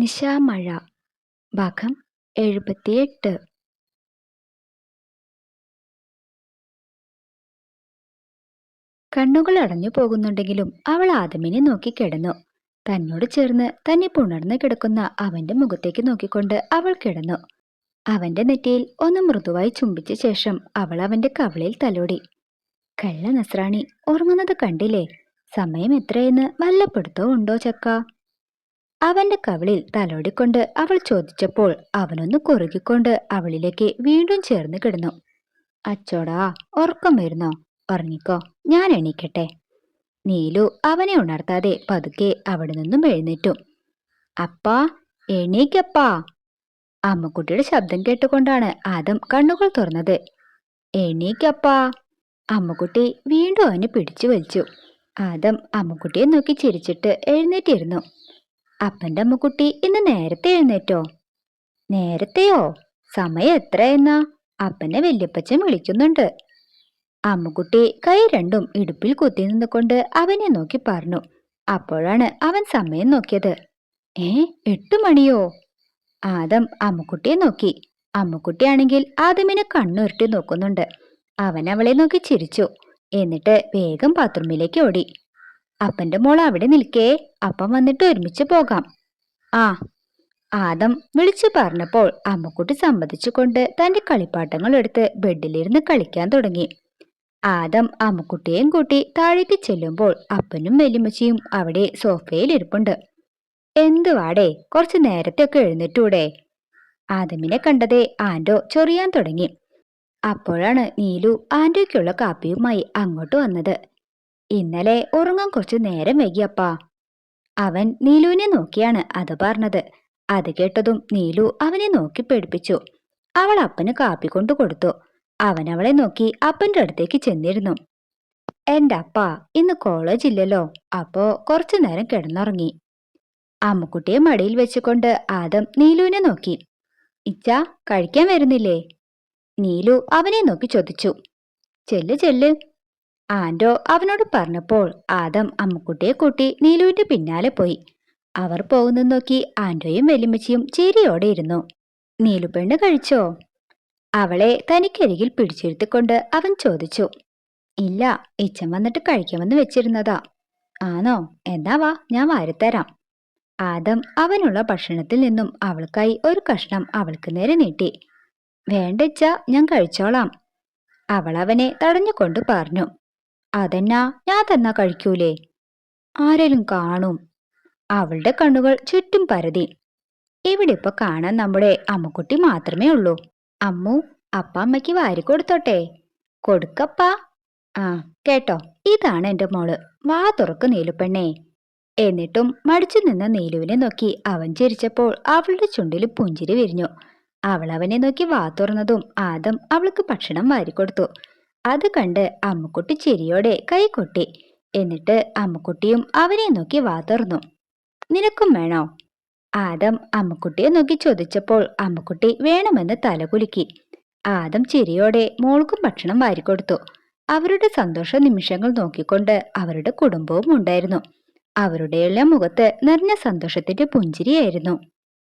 നിശാമഴ. ഭാഗം എഴുപത്തിയെട്ട്. കണ്ണുകൾ അടഞ്ഞു പോകുന്നുണ്ടെങ്കിലും അവൾ ആദമിനെ നോക്കി കിടന്നു. തന്നോട് ചേർന്ന് തന്നെ പുണർന്നു കിടക്കുന്ന അവന്റെ മുഖത്തേക്ക് നോക്കിക്കൊണ്ട് അവൾ കിടന്നു. അവന്റെ നെറ്റിയിൽ ഒന്ന് മൃദുവായി ചുംബിച്ച ശേഷം അവൾ അവന്റെ കവളയിൽ തലോടി. കള്ള നസ്രാണി ഉറങ്ങുന്നത് കണ്ടില്ലേ? സമയം എത്രയെന്ന് വല്ലപ്പെടുത്തോ ഉണ്ടോ ചക്ക? അവന്റെ കവിളിൽ തലോടിക്കൊണ്ട് അവൾ ചോദിച്ചപ്പോൾ അവനൊന്ന് കുറുകിക്കൊണ്ട് അവളിലേക്ക് വീണ്ടും ചേർന്ന് കിടന്നു. അച്ചോടാ ഉറക്കം വരുന്നോ? ഉറങ്ങിക്കോ. ഞാൻ എണീക്കട്ടെ. നീലു അവനെ ഉണർത്താതെ പതുക്കെ അവിടെ നിന്നും എഴുന്നേറ്റു. അപ്പാ എണീക്കപ്പാ. അമ്മക്കുട്ടിയുടെ ശബ്ദം കേട്ടുകൊണ്ടാണ് ആദം കണ്ണുകൾ തുറന്നത്. എണീക്കപ്പാ. അമ്മക്കുട്ടി വീണ്ടും അവനെ പിടിച്ചു വലിച്ചു. ആദം അമ്മക്കുട്ടിയെ നോക്കി ചിരിച്ചിട്ട് എഴുന്നേറ്റിരുന്നു. അപ്പന്റെ അമ്മക്കുട്ടി ഇന്ന് നേരത്തെ എഴുന്നേറ്റോ? നേരത്തെയോ? സമയം എത്രയെന്നാ അപ്പനെ വല്യപ്പച്ചൻ വിളിക്കുന്നുണ്ട്. അമ്മുക്കുട്ടി കൈ രണ്ടും ഇടുപ്പിൽ കുത്തി നിന്നുകൊണ്ട് അവനെ നോക്കി പറഞ്ഞു. അപ്പോഴാണ് അവൻ സമയം നോക്കിയത്. ഏ എട്ടു മണിയോ? ആദം അമ്മുക്കുട്ടിയെ നോക്കി. അമ്മുക്കുട്ടിയാണെങ്കിൽ ആദമിനെ കണ്ണുരുട്ടി നോക്കുന്നുണ്ട്. അവൻ അവളെ നോക്കി ചിരിച്ചു. എന്നിട്ട് വേഗം ബാത്റൂമിലേക്ക് ഓടി. അപ്പന്റെ മോൾ അവിടെ നിൽക്കേ. അപ്പം വന്നിട്ട് ഒരുമിച്ച് പോകാം. ആ ആദം വിളിച്ചു പറഞ്ഞപ്പോൾ അമ്മക്കുട്ടി സമ്മതിച്ചുകൊണ്ട് തന്റെ കളിപ്പാട്ടങ്ങൾ എടുത്ത് ബെഡിലിരുന്ന് കളിക്കാൻ തുടങ്ങി. ആദം അമ്മക്കുട്ടിയെയും കൂട്ടി താഴേക്ക് ചെല്ലുമ്പോൾ അപ്പനും വെല്ലുമ്മച്ചിയും അവിടെ സോഫയിൽ ഇരിപ്പുണ്ട്. എന്തുവാടേ കുറച്ച് നേരത്തെ ഒക്കെ എഴുന്നേറ്റൂടെ? ആദമിനെ കണ്ടതേ ആൻഡോ ചൊറിയാൻ തുടങ്ങി. അപ്പോഴാണ് നീലു ആൻഡോയ്ക്കുള്ള കാപ്പിയുമായി അങ്ങോട്ട് വന്നത്. ഇന്നലെ ഉറങ്ങാൻ കുറച്ചു നേരം വൈകിയപ്പാ. അവൻ നീലുവിനെ നോക്കിയാണ് അത് പറഞ്ഞത്. അത് കേട്ടതും നീലു അവനെ നോക്കി പേടിപ്പിച്ചു. അവൾ അപ്പന് കാപ്പി കൊണ്ടു കൊടുത്തു. അവൻ അവളെ നോക്കി അപ്പന്റെ അടുത്തേക്ക് ചെന്നിരുന്നു. എന്റെ അപ്പ ഇന്ന് കോളേജ് ഇല്ലല്ലോ. അപ്പോ കുറച്ചു നേരം കിടന്നുറങ്ങി. അമ്മുക്കുട്ടിയെ മടിയിൽ വെച്ചുകൊണ്ട് ആദം നീലുവിനെ നോക്കി. ഇച്ച കഴിക്കാൻ വരുന്നില്ലേ? നീലു അവനെ നോക്കി ചോദിച്ചു. ചെല്ല് ചെല്ല്. ആൻഡോ അവനോട് പറഞ്ഞപ്പോൾ ആദം അമ്മുക്കുട്ടിയെ കൂട്ടി നീലുവിന്റെ പിന്നാലെ പോയി. അവർ പോകുന്നു നോക്കി ആൻഡോയും വെല്ലുമ്മച്ചിയും ചിരിയോടെ ഇരുന്നു. നീലു പെണ്ണ് കഴിച്ചോ? അവളെ തനിക്കരികിൽ പിടിച്ചിരുത്തിക്കൊണ്ട് അവൻ ചോദിച്ചു. ഇല്ല ഇച്ചൻ വന്നിട്ട് കഴിക്കാമെന്ന് വെച്ചിരുന്നതാ. ആണോ എന്നാ വാ ഞാൻ വാരിത്തരാം. ആദം അവനുള്ള ഭക്ഷണത്തിൽ നിന്നും അവൾക്കായി ഒരു കഷ്ണം അവൾക്ക് നേരെ നീട്ടി. വേണ്ടച്ച ഞാൻ കഴിച്ചോളാം. അവൾ അവനെ തടഞ്ഞുകൊണ്ട് പറഞ്ഞു. അതെന്നാ? ഞാൻ തന്നാ കഴിക്കൂലേ? ആരെങ്കിലും കാണും. അവളുടെ കണ്ണുകൾ ചുറ്റും പരതി. ഇവിടെ ഇപ്പൊ കാണാൻ നമ്മുടെ അമ്മുക്കുട്ടി മാത്രമേ ഉള്ളൂ. അമ്മു അപ്പ അമ്മയ്ക്ക് വാരി കൊടുത്തോട്ടെ? കൊടുക്കപ്പാ. ആ കേട്ടോ. ഇതാണ് എന്റെ മോൾ. വാ തുറക്ക് നീലുപ്പെണ്ണേ എന്നിട്ടും മടിച്ചു നിന്ന നീലുവിനെ നോക്കി അവൻ ചിരിച്ചപ്പോൾ അവളുടെ ചുണ്ടിൽ പുഞ്ചിരി വിരിഞ്ഞു. അവൾ അവനെ നോക്കി വാ തുറന്നതും ആദം അവൾക്ക് ഭക്ഷണം വാരിക്കൊടുത്തു അത് കണ്ട് അമ്മുക്കുട്ടി ചിരിയോടെ കൈകൊട്ടി എന്നിട്ട് അമ്മുക്കുട്ടിയും അവനെ നോക്കി വാതർന്നു നിനക്കും വേണോ? ആദം അമ്മുക്കുട്ടിയെ നോക്കി ചോദിച്ചപ്പോൾ അമ്മുക്കുട്ടി വേണമെന്ന് തലകുലുക്കി. ആദം ചിരിയോടെ മോൾക്കും ഭക്ഷണം വാരിക്കൊടുത്തു. അവരുടെ സന്തോഷ നിമിഷങ്ങൾ നോക്കിക്കൊണ്ട് അവരുടെ കുടുംബവും ഉണ്ടായിരുന്നു. അവരുടെയെല്ലാം മുഖത്ത് നിറഞ്ഞ സന്തോഷത്തിന്റെ പുഞ്ചിരിയായിരുന്നു.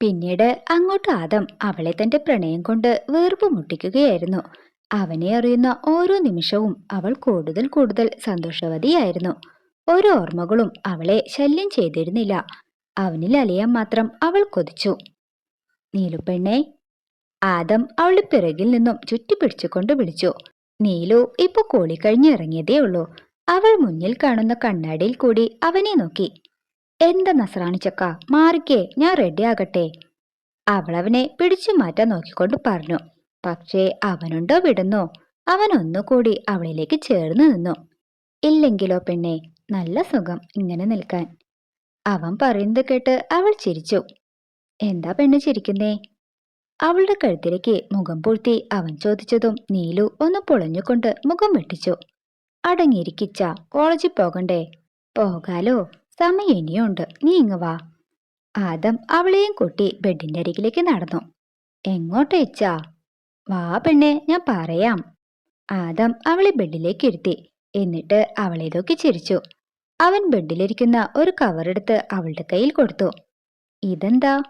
പിന്നീട് അങ്ങോട്ട് ആദം അവളെ തന്റെ പ്രണയം കൊണ്ട് വേർപ്പ് മുട്ടിക്കുകയായിരുന്നു. അവനെ അറിയുന്ന ഓരോ നിമിഷവും അവൾ കൂടുതൽ കൂടുതൽ സന്തോഷവതിയായിരുന്നു. ഓരോ ഓർമ്മകളും അവളെ ശല്യം ചെയ്തിരുന്നില്ല. അവനിൽ അലിയാൻ മാത്രം അവൾ കൊതിച്ചു. നീലുപെണ്ണെ ആദം അവളുടെ പിറകിൽ നിന്നും ചുറ്റിപ്പിടിച്ചുകൊണ്ട് വിളിച്ചു. നീലു ഇപ്പൊ കോളിക്കഴിഞ്ഞ് ഇറങ്ങിയതേ ഉള്ളൂ. അവൾ മുന്നിൽ കാണുന്ന കണ്ണാടിയിൽ കൂടി അവനെ നോക്കി. എന്താ നസ്രാണിച്ചക്ക മാറിക്കേ ഞാൻ റെഡി ആകട്ടെ. അവൾ അവനെ പിടിച്ചു മാറ്റാൻ നോക്കിക്കൊണ്ട് പറഞ്ഞു. പക്ഷേ അവനുണ്ടോ വിടുന്നോ. അവൻ ഒന്നുകൂടി അവളിലേക്ക് ചേർന്ന് നിന്നു. ഇല്ലെങ്കിലോ പെണ്ണെ നല്ല സുഖം ഇങ്ങനെ നിൽക്കാൻ. അവൻ പറയുന്നത് കേട്ട് അവൾ ചിരിച്ചു. എന്താ പെണ്ണ് ചിരിക്കുന്നേ? അവളുടെ കഴുത്തിലേക്ക് മുഖം പൂഴ്ത്തി അവൻ ചോദിച്ചതും നീലു ഒന്ന് പൊളഞ്ഞുകൊണ്ട് മുഖം വെട്ടിച്ചു. അടങ്ങിയിരിക്കിച്ച കോളേജിൽ പോകണ്ടേ? പോകാലോ. സമയം ഇനിയുണ്ട്. നീ ഇങ്ങ് വാ. ആദം അവളെയും കൂട്ടി ബെഡിന്റെ അരികിലേക്ക് നടന്നു. എങ്ങോട്ടേച്ചാ വാ പെണ്ണെ ഞാൻ പറയാം. ആദം അവളെ ബെഡിലേക്ക് ഇരുത്തി. എന്നിട്ട് അവളെ ചിരിച്ചു. അവൻ ബെഡിലിരിക്കുന്ന ഒരു കവറെടുത്ത് അവളുടെ കയ്യിൽ കൊടുത്തു. ഇതെന്താ?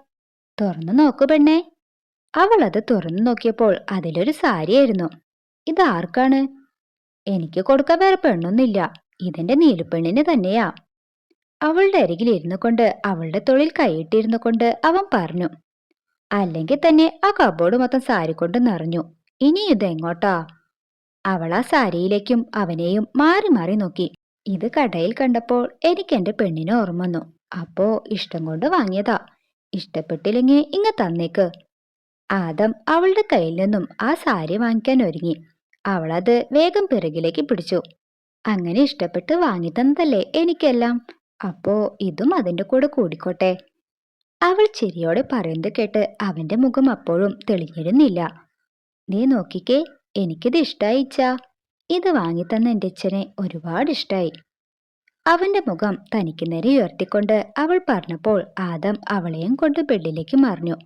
തുറന്നു നോക്കു പെണ്ണെ. അവൾ അത് തുറന്നു നോക്കിയപ്പോൾ അതിലൊരു സാരിയായിരുന്നു ഇതാർക്കാണ് എനിക്ക് കൊടുക്കാൻ വേറെ പെണ്ണൊന്നുമില്ല. ഇതെന്റെ നീലുപെണ്ണിന് തന്നെയാ. അവളുടെ അരികിൽ ഇരുന്നു കൊണ്ട് അവളുടെ തൊഴിൽ കൈയിട്ടിരുന്നു കൊണ്ട് അവൻ പറഞ്ഞു. അല്ലെങ്കിൽ തന്നെ ആ കബോർഡ് മൊത്തം സാരി കൊണ്ട് നിറഞ്ഞു. ഇനി ഇത് ഇതെങ്ങോട്ടാ? അവൾ ആ സാരിയിലേക്കും അവനെയും മാറി മാറി നോക്കി. ഇത് കടയിൽ കണ്ടപ്പോൾ എനിക്ക് എന്റെ പെണ്ണിനെ ഓർമ്മ വന്നു. അപ്പോ ഇഷ്ടം കൊണ്ട് വാങ്ങിയതാ. ഇഷ്ടപ്പെട്ടില്ലെങ്കിൽ ഇങ്ങ തന്നേക്ക്. ആദം അവളുടെ കയ്യിൽ നിന്നും ആ സാരി വാങ്ങിക്കാൻ ഒരുങ്ങി. അവളത് വേഗം പിറകിലേക്ക് പിടിച്ചു. അങ്ങനെ ഇഷ്ടപ്പെട്ട് വാങ്ങി തന്നതല്ലേ എനിക്കെല്ലാം? അപ്പോ ഇതും അതിന്റെ കൂടെ കൂടിക്കോട്ടെ. അവൾ ചിരിയോടെ പറയുന്നത് കേട്ട് അവന്റെ മുഖം അപ്പോഴും തെളിഞ്ഞിരുന്നില്ല. നീ നോക്കിക്കേ എനിക്കിത് ഇഷ്ടായി ഇച്ചാ. ഇത് വാങ്ങിത്തന്ന എന്റെ അച്ഛനെ ഒരുപാട് ഇഷ്ടായി. അവന്റെ മുഖം തനിക്ക് നേരെ ഉയർത്തിക്കൊണ്ട് അവൾ പറഞ്ഞപ്പോൾ ആദം അവളെയും കൊണ്ട് ബെഡിലേക്ക് മറിഞ്ഞു.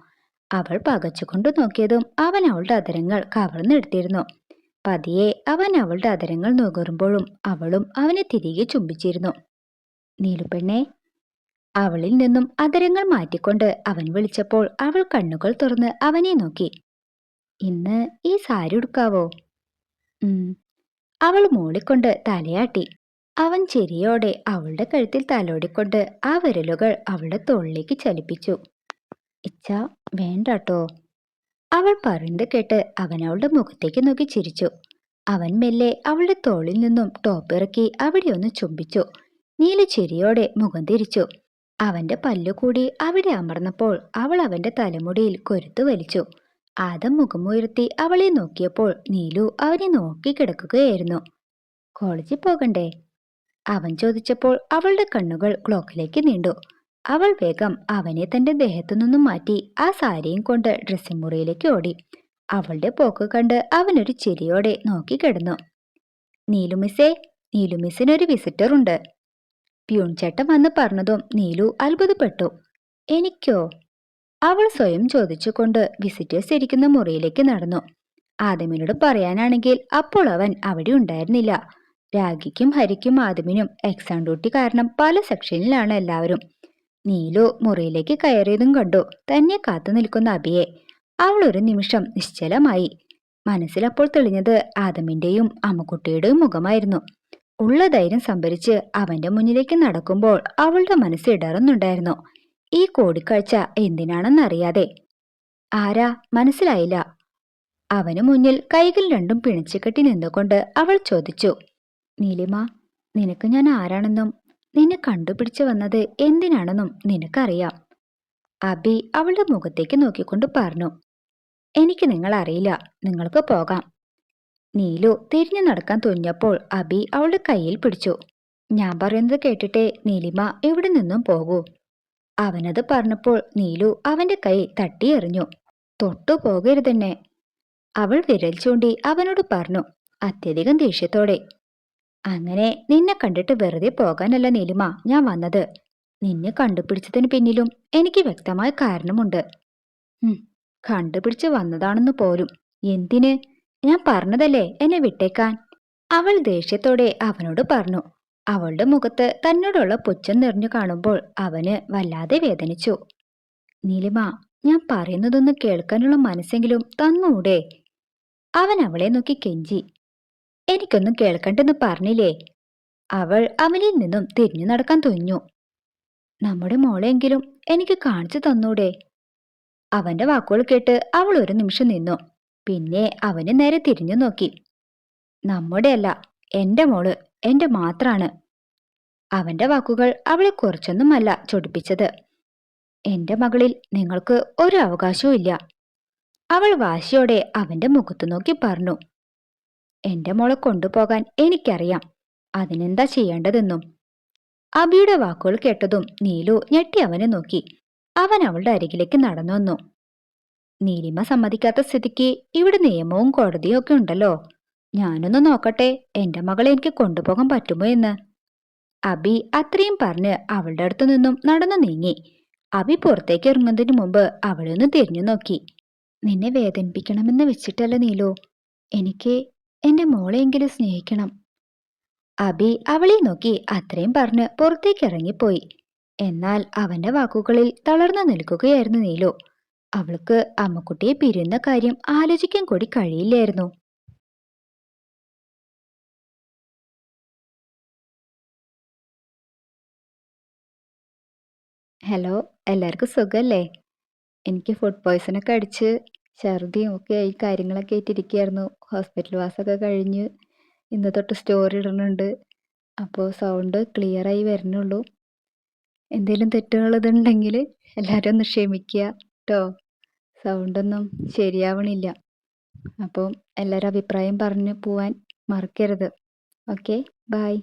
അവൾ പകച്ചുകൊണ്ട് നോക്കിയതും അവൻ അവളുടെ അതരങ്ങൾ കവർന്നെടുത്തിരുന്നു പതിയെ അവൻ അവളുടെ അതരങ്ങൾ നുകരുമ്പോഴും അവളും അവനെ തിരികെ ചുംബിച്ചിരുന്നു. നീലുപെണ്ണെ അവളിൽ നിന്നും അതരങ്ങൾ മാറ്റിക്കൊണ്ട് അവൻ വിളിച്ചപ്പോൾ അവൾ കണ്ണുകൾ തുറന്ന് അവനെ നോക്കി. ഇന്ന് ഈ സാരി ഉടുക്കാവോ? അവൾ മൂളിക്കൊണ്ട് തലയാട്ടി. അവൻ ചിരിയോടെ അവളുടെ കഴുത്തിൽ തലോടിക്കൊണ്ട് ആ വിരലുകൾ അവളുടെ തോളിലേക്ക് ചലിപ്പിച്ചു. ഇച്ച വേണ്ടാട്ടോ. അവൾ പറയുന്നത് കേട്ട് അവൻ അവളുടെ മുഖത്തേക്ക് നോക്കി ചിരിച്ചു. അവൻ മെല്ലെ അവളുടെ തോളിൽ നിന്നും ടോപ്പിറക്കി അവിടെ ഒന്ന് ചുംബിച്ചു. നീല ചിരിയോടെ മുഖം തിരിച്ചു. അവന്റെ പല്ലുകൂടി അവിടെ അമർന്നപ്പോൾ അവൾ അവന്റെ തലമുടിയിൽ കൊരുത്തു വലിച്ചു. ആദം മുഖമുയർത്തി അവളെ നോക്കിയപ്പോൾ നീലു അവനെ നോക്കി കിടക്കുകയായിരുന്നു. കോളേജിൽ പോകണ്ടേ? അവൻ ചോദിച്ചപ്പോൾ അവളുടെ കണ്ണുകൾ ക്ലോക്കിലേക്ക് നീണ്ടു. അവൾ വേഗം അവനെ തന്റെ ദേഹത്തു നിന്നും മാറ്റി ആ സാരിയും കൊണ്ട് ഡ്രസ്സിംഗ് മുറിയിലേക്ക് ഓടി. അവളുടെ പോക്ക് കണ്ട് അവനൊരു ചിരിയോടെ നോക്കിക്കിടന്നു കിടന്നു. നീലു മിസ്സേ നീലു മിസ്സിനൊരു വിസിറ്റർ ഉണ്ട്. പ്യൂൺ ചേട്ടൻ വന്ന് പറഞ്ഞതും നീലു അത്ഭുതപ്പെട്ടു. എനിക്കോ? അവൾ സ്വയം ചോദിച്ചുകൊണ്ട് വിസിറ്റേഴ്സ് ഇരിക്കുന്ന മുറിയിലേക്ക് നടന്നു. ആദമിനോട് പറയാനാണെങ്കിൽ അപ്പോൾ അവൻ അവിടെ ഉണ്ടായിരുന്നില്ല. രാഗിക്കും ഹരിക്കും ആദമിനും എക്സാം ഡ്യൂട്ടി കാരണം പല സെക്ഷനിലാണ് എല്ലാവരും. നീലു മുറിയിലേക്ക് കയറിയതും കണ്ടു. തന്നെ കാത്തു നിൽക്കുന്ന അബിയെ. അവൾ ഒരു നിമിഷം നിശ്ചലമായി. മനസ്സിലപ്പോൾ തെളിഞ്ഞത് ആദമിന്റെയും അമ്മക്കുട്ടിയുടെയും മുഖമായിരുന്നു. ഉള്ള ധൈര്യം സംഭരിച്ച് അവന്റെ മുന്നിലേക്ക് നടക്കുമ്പോൾ അവളുടെ മനസ്സ് ഇടറുന്നുണ്ടായിരുന്നു. ഈ കൂടിക്കാഴ്ച എന്തിനാണെന്നറിയാതെ. ആരാ? മനസ്സിലായില്ല. അവന് മുന്നിൽ കൈകൾ രണ്ടും പിണിച്ചുകെട്ടി നിന്നുകൊണ്ട് അവൾ ചോദിച്ചു. നീലിമ നിനക്ക് ഞാൻ ആരാണെന്നും നിന്നെ കണ്ടുപിടിച്ചു വന്നത് എന്തിനാണെന്നും നിനക്കറിയാം. അബി അവളുടെ മുഖത്തേക്ക് നോക്കിക്കൊണ്ട് പറഞ്ഞു. എനിക്ക് നിങ്ങൾ അറിയില്ല നിങ്ങൾക്ക് പോകാം. നീലു തിരിഞ്ഞു നടക്കാൻ തുനിഞ്ഞപ്പോൾ അബി അവളുടെ കയ്യിൽ പിടിച്ചു. ഞാൻ പറയുന്നത് കേട്ടിട്ടേ നീലിമ എവിടെ നിന്നും പോകൂ? അവനത് പറഞ്ഞപ്പോൾ നീലു അവന്റെ കൈ തട്ടിയെറിഞ്ഞു തൊട്ടു പോകരുതെന്നെ. അവൾ വിരൽ ചൂണ്ടി അവനോട് പറഞ്ഞു അത്യധികം ദേഷ്യത്തോടെ. അങ്ങനെ നിന്നെ കണ്ടിട്ട് വെറുതെ പോകാനല്ല നീലിമ ഞാൻ വന്നത്. നിന്നെ കണ്ടുപിടിച്ചതിന് പിന്നിലും എനിക്ക് വ്യക്തമായ കാരണമുണ്ട്. കണ്ടുപിടിച്ച് വന്നതാണെന്ന് പോലും. എന്തിന്? ഞാൻ പറഞ്ഞതല്ലേ എന്നെ വിട്ടേക്കാൻ? അവൾ ദേഷ്യത്തോടെ അവനോട് പറഞ്ഞു. അവളുടെ മുഖത്ത് തന്നോടുള്ള പുച്ഛം നിറഞ്ഞു കാണുമ്പോൾ അവന് വല്ലാതെ വേദനിച്ചു. നീലിമ ഞാൻ പറയുന്നതൊന്ന് കേൾക്കാനുള്ള മനസ്സെങ്കിലും തന്നൂടെ? അവൻ അവളെ നോക്കി കെഞ്ചി. എനിക്കൊന്നും കേൾക്കണ്ടെന്ന് പറഞ്ഞില്ലേ? അവൾ അവനിൽ നിന്നും തിരിഞ്ഞു നടക്കാൻ തുനിഞ്ഞു. നമ്മുടെ മോളെങ്കിലും എനിക്ക് കാണിച്ചു തന്നൂടെ? അവന്റെ വാക്കുകൾ കേട്ട് അവൾ ഒരു നിമിഷം നിന്നു. പിന്നെ അവന് നേരെ തിരിഞ്ഞു നോക്കി. നമ്മുടെ അല്ല എന്റെ മോൾ എന്റെ മാത്രാണ്. അവന്റെ വാക്കുകൾ അവളെ കുറച്ചൊന്നുമല്ല ചൊടിപ്പിച്ചത്. എന്റെ മകളിൽ നിങ്ങൾക്ക് ഒരു അവകാശവും ഇല്ല. അവൾ വാശിയോടെ അവന്റെ മുഖത്തു നോക്കി പറഞ്ഞു. എന്റെ മോളെ കൊണ്ടുപോകാൻ എനിക്കറിയാം. അതിനെന്താ ചെയ്യേണ്ടതെന്നും. അബിയുടെ വാക്കുകൾ കേട്ടതും നീലു ഞെട്ടി അവനെ നോക്കി. അവൻ അവളുടെ അരികിലേക്ക് നടന്നു വന്നു നീലിമ സമ്മതിക്കാത്ത സ്ഥിതിക്ക് ഇവിടെ നിയമവും കോടതിയും ഒക്കെ ഉണ്ടല്ലോ. ഞാനൊന്ന് നോക്കട്ടെ എന്റെ മകളെ എനിക്ക് കൊണ്ടുപോകാൻ പറ്റുമോ എന്ന്. അബി അത്രയും പറഞ്ഞ് അവളുടെ അടുത്തു നിന്നും നടന്നു നീങ്ങി. അബി പുറത്തേക്ക് ഇറങ്ങുന്നതിന് മുമ്പ് അവളെ ഒന്ന് തിരിഞ്ഞു നോക്കി. നിന്നെ വേദനിപ്പിക്കണമെന്ന് വെച്ചിട്ടല്ല നീലു? എനിക്ക് എന്റെ മോളെയെങ്കിലും സ്നേഹിക്കണം. അബി അവളെ നോക്കി അത്രയും പറഞ്ഞ് പുറത്തേക്ക് ഇറങ്ങിപ്പോയി. എന്നാൽ അവന്റെ വാക്കുകളിൽ തളർന്നു നിൽക്കുകയായിരുന്നു നീലു. അവൾക്ക് അമ്മക്കുട്ടിയെ പിരിയുന്ന കാര്യം ആലോചിക്കാൻ കൂടി കഴിയില്ലായിരുന്നു. ഹലോ എല്ലാവർക്കും സുഖല്ലേ? എനിക്ക് ഫുഡ് പോയ്സൺ ഒക്കെ അടിച്ച് ഛർദിയും ഒക്കെ ആയി കാര്യങ്ങളൊക്കെ ആയിട്ടിരിക്കുകയായിരുന്നു. ഹോസ്പിറ്റൽ വാസമൊക്കെ കഴിഞ്ഞ് ഇന്ന് തൊട്ട് സ്റ്റോറി ഇടുന്നുണ്ട് അപ്പോൾ സൗണ്ട് ക്ലിയർ ആയി വരുന്നുള്ളൂ എന്തെങ്കിലും തെറ്റുകളുണ്ടെങ്കിൽ എല്ലാവരും ഒന്ന് ക്ഷമിക്കുക കേട്ടോ സൗണ്ടൊന്നും ശരിയാവണില്ല. അപ്പം എല്ലാവരും അഭിപ്രായം പറഞ്ഞു പോവാൻ മറക്കരുത്. Okay bye